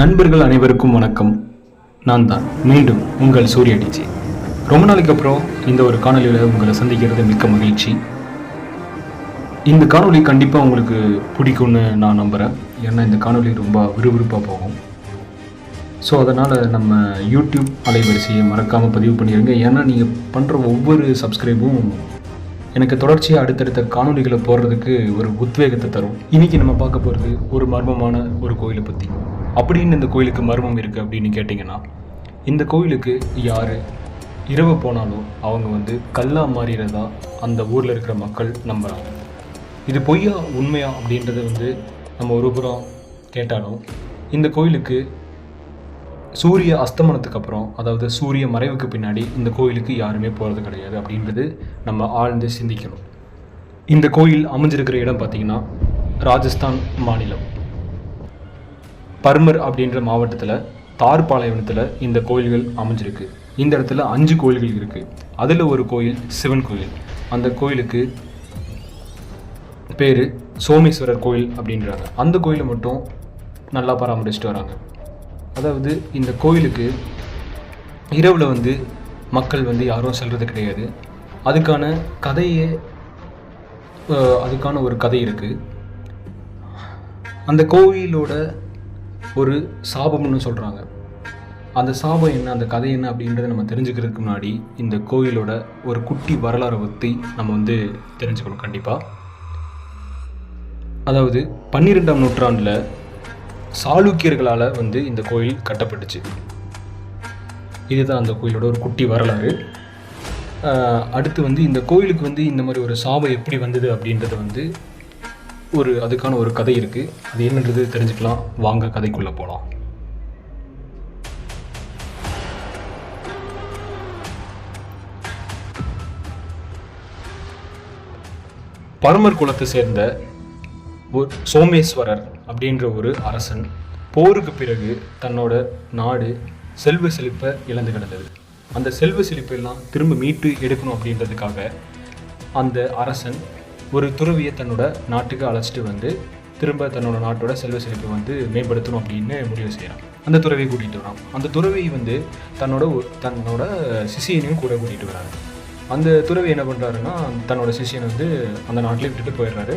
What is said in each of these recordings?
நண்பர்கள் அனைவருக்கும் வணக்கம். நான் தான் மீண்டும் உங்கள் சூரிய டிஜி ரொம்ப நாளைக்கு அப்புறம் இந்த ஒரு காணொலியில் உங்களை சந்திக்கிறது மிக்க மகிழ்ச்சி. இந்த காணொளி கண்டிப்பாக உங்களுக்கு பிடிக்கும்னு நான் நம்புகிறேன் ஏன்னா இந்த காணொளி ரொம்ப விறுவிறுப்பாக போகும். ஸோ அதனால் நம்ம யூடியூப் அலைவரிசையை மறக்காமல் பதிவு பண்ணிடுங்க ஏன்னா நீங்கள் பண்ணுற ஒவ்வொரு சப்ஸ்கிரைபும் எனக்கு தொடர்ச்சியாக அடுத்தடுத்த காணொளிகளை போடுறதுக்கு ஒரு உத்வேகத்தை தரும். இன்னைக்கு நம்ம பார்க்க போகிறது ஒரு மர்மமான ஒரு கோயிலை பற்றி அப்படின்னு இந்த கோயிலுக்கு மர்மம் இருக்குது அப்படின்னு கேட்டிங்கன்னா இந்த கோயிலுக்கு யார் இரவு போனாலும் அவங்க வந்து கல்லா மாறிறதா அந்த ஊரில் இருக்கிற மக்கள் நம்புகிறாங்க இது பொய்யா உண்மையா அப்படின்றத வந்து நம்ம ஒரு புறம் கேட்டாலும் இந்த கோயிலுக்கு சூரிய அஸ்தமனத்துக்கு அப்புறம் அதாவது சூரிய மறைவுக்கு பின்னாடி இந்த கோயிலுக்கு யாருமே போகிறது கிடையாது அப்படின்றது நம்ம ஆழ்ந்து சிந்திக்கணும். இந்த கோயில் அமைஞ்சிருக்கிற இடம் பார்த்தீங்கன்னா ராஜஸ்தான் மாநிலம். பர்மர் அப்படின்ற மாவட்டத்தில் தார் பாலைவனத்தில் இந்த கோயில்கள் அமைஞ்சிருக்கு. இந்த இடத்துல அஞ்சு கோயில்கள் இருக்குது அதில் ஒரு கோயில் சிவன் கோயில். அந்த கோயிலுக்கு பேர் சோமேஸ்வரர் கோயில் அப்படின்றாங்க. அந்த கோயிலை மட்டும் நல்லா பராமரிச்சுட்டு வராங்க. அதாவது இந்த கோயிலுக்கு இரவில் வந்து மக்கள் வந்து யாரும் செல்வது கிடையாது. அதுக்கான கதையே அதுக்கான ஒரு கதை இருக்குது அந்த கோயிலோட ஒரு சாபம்னு சொல்கிறாங்க அந்த சாபம் என்ன அந்த கதை என்ன அப்படின்றத நம்ம தெரிஞ்சுக்கிறதுக்கு முன்னாடி இந்த கோயிலோட ஒரு குட்டி வரலாறை பற்றி நம்ம வந்து தெரிஞ்சுக்கணும் கண்டிப்பாக அதாவது பன்னிரெண்டாம் நூற்றாண்டில் சாளுக்கியர்களால் வந்து இந்த கோயில் கட்டப்பட்டுச்சு. இதுதான் அந்த கோயிலோட ஒரு குட்டி வரலாறு. அடுத்து வந்து இந்த கோயிலுக்கு வந்து இந்த மாதிரி ஒரு சாபம் எப்படி வந்தது அப்படின்றது வந்து ஒரு அதுக்கான ஒரு கதை இருக்குது அது என்னன்றது தெரிஞ்சுக்கலாம். வாங்க கதைக்குள்ளே போகலாம் பரமர் குலத்தை சேர்ந்த ஒரு சோமேஸ்வரர் அப்படின்ற ஒரு அரசன் போருக்கு பிறகு தன்னோட நாடு செல்வ செழிப்பை இழந்து கிடந்தது. அந்த செல்வ செழிப்பெல்லாம் திரும்ப மீட்டு எடுக்கணும் அப்படின்றதுக்காக அந்த அரசன் ஒரு துறவியை தன்னோட நாட்டுக்கு அழைச்சிட்டு வந்து திரும்ப தன்னோட நாட்டோட செல்வ செழிப்பை வந்து மேம்படுத்தணும் அப்படின்னு முடிவு செய்கிறான் அந்த துறவியை கூட்டிகிட்டு வரான். அந்த துறவி வந்து தன்னோட தன்னோட சிசியனையும் கூட கூட்டிகிட்டு வராரு. அந்த துறவி என்ன பண்ணுறாருன்னா தன்னோட சிஷியனை வந்து அந்த நாட்டிலே விட்டுட்டு போயிடுறாரு.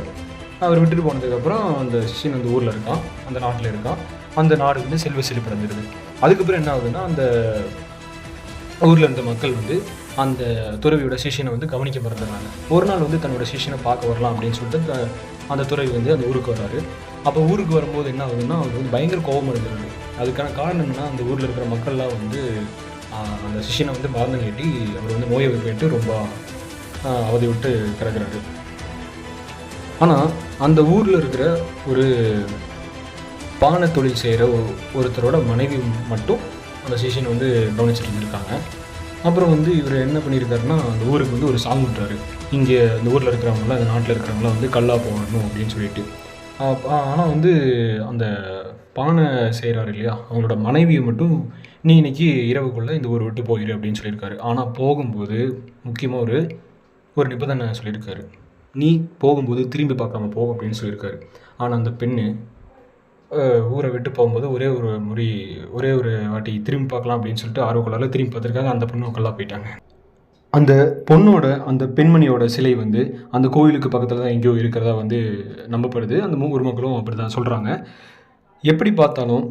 அவர் விட்டுட்டு போனதுக்கப்புறம் அந்த சிஷியன் வந்து ஊரில் இருக்கான். அந்த நாட்டில் இருக்கான். அந்த நாடு வந்து செல்வ செழிப்படைஞ்சிருது அதுக்கப்புறம் என்ன ஆகுதுன்னா அந்த ஊரில் இருந்த மக்கள் வந்து அந்த துறவியோட சிஷியனை வந்து கவனிக்க மறந்துடுறாங்க. ஒரு நாள் வந்து தன்னோட சிஷியனை பார்க்க வரலாம் அப்படின்னு சொல்லிட்டு அந்த- அந்த துறவி வந்து அந்த ஊருக்கு வர்றாரு. அப்போ ஊருக்கு வரும்போது என்ன ஆகுதுன்னா அவர் வந்து பயங்கர கோபம் அடைஞ்சிருது அதுக்கான காரணம் என்னன்னா அந்த ஊரில் இருக்கிற மக்கள்லாம் வந்து அந்த சிஷியனை வந்து மறந்து கேட்டி அவர் வந்து நோயை போயிட்டு ரொம்ப அவதி விட்டு கிடக்குறாரு. ஆனால் அந்த ஊரில் இருக்கிற ஒரு பானை தொழில் செய்கிற ஒருத்தரோட மனைவி மட்டும் அந்த சிஷியன் வந்து கவனிச்சுட்டு இருந்திருக்காங்க. அப்புறம் வந்து இவர் என்ன பண்ணியிருக்காருன்னா அந்த ஊருக்கு வந்து ஒரு சாங் விட்டுறாரு. இங்கே அந்த ஊரில் இருக்கிறவங்களாம் அந்த நாட்டில் இருக்கிறவங்களாம் வந்து கல்லா போகணும் அப்படின்னு சொல்லிட்டு. ஆனால் வந்து அந்த பானை செய்கிறாரு இல்லையா? அவங்களோட மனைவியை மட்டும் நீ இன்னைக்கு இரவுக்குள்ளே இந்த ஊரை விட்டு போயிரு அப்படின்னு சொல்லியிருக்காரு. ஆனால் போகும்போது முக்கியமாக ஒரு ஒரு நிபந்தனை சொல்லியிருக்காரு. நீ போகும்போது திரும்பி பார்க்காம போ அப்படின்னு சொல்லியிருக்காரு. ஆனால் அந்த பெண்ணு ஊரை விட்டு போகும்போது ஒரே ஒரு முறை ஒரே ஒரு வாட்டி திரும்பி பார்க்கலாம் அப்படின்னு சொல்லிட்டு ஆர்வக்கொள்ளால திரும்பி பார்த்துருக்காங்க. அந்த பொண்ணு கல்லா போயிட்டாங்க. அந்த பொண்ணோட அந்த பெண்மணியோட சிலை வந்து அந்த கோயிலுக்கு பக்கத்தில் தான் எங்கேயோ இருக்கிறதா வந்து நம்பப்படுது. அந்த மூவர் மக்களும் அப்படி தான் சொல்கிறாங்க எப்படி பார்த்தாலும்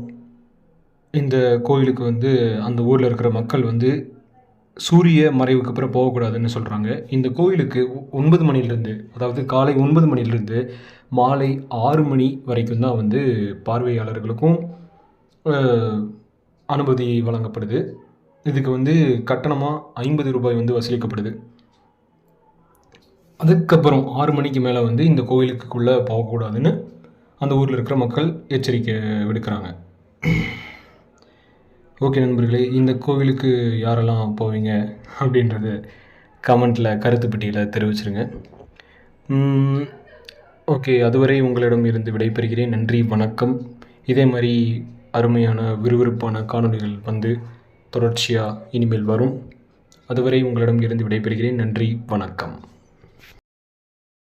இந்த கோயிலுக்கு வந்து அந்த ஊரில் இருக்கிற மக்கள் வந்து சூரிய மறைவுக்கு அப்புறம் போகக்கூடாதுன்னு சொல்கிறாங்க இந்த கோயிலுக்கு ஒன்பது மணிலிருந்து அதாவது காலை ஒன்பது மணிலிருந்து மாலை ஆறு மணி வரைக்கும் தான் வந்து பார்வையாளர்களுக்கும் அனுமதி வழங்கப்படுது. இதுக்கு வந்து கட்டணமாக ஐம்பது ரூபாய் வந்து வசூலிக்கப்படுது. அதுக்கப்புறம் ஆறு மணிக்கு மேலே வந்து இந்த கோயிலுக்குள்ளே போகக்கூடாதுன்னு அந்த ஊரில் இருக்கிற மக்கள் எச்சரிக்கை விடுக்கிறாங்க. ஓகே நண்பர்களே இந்த கோவிலுக்கு யாரெல்லாம் போவீங்க அப்படின்றது கமெண்ட்டில் கருத்து பெட்டியில் தெரிவிச்சிருங்க ஓகே அதுவரை உங்களிடம் இருந்து விடைபெறுகிறேன். நன்றி வணக்கம். இதே மாதிரி அருமையான விறுவிறுப்பான காணொளிகள் வந்து தொடர்ச்சியாக இனிமேல் வரும். அதுவரை உங்களிடம் இருந்து விடைபெறுகிறேன். நன்றி வணக்கம்.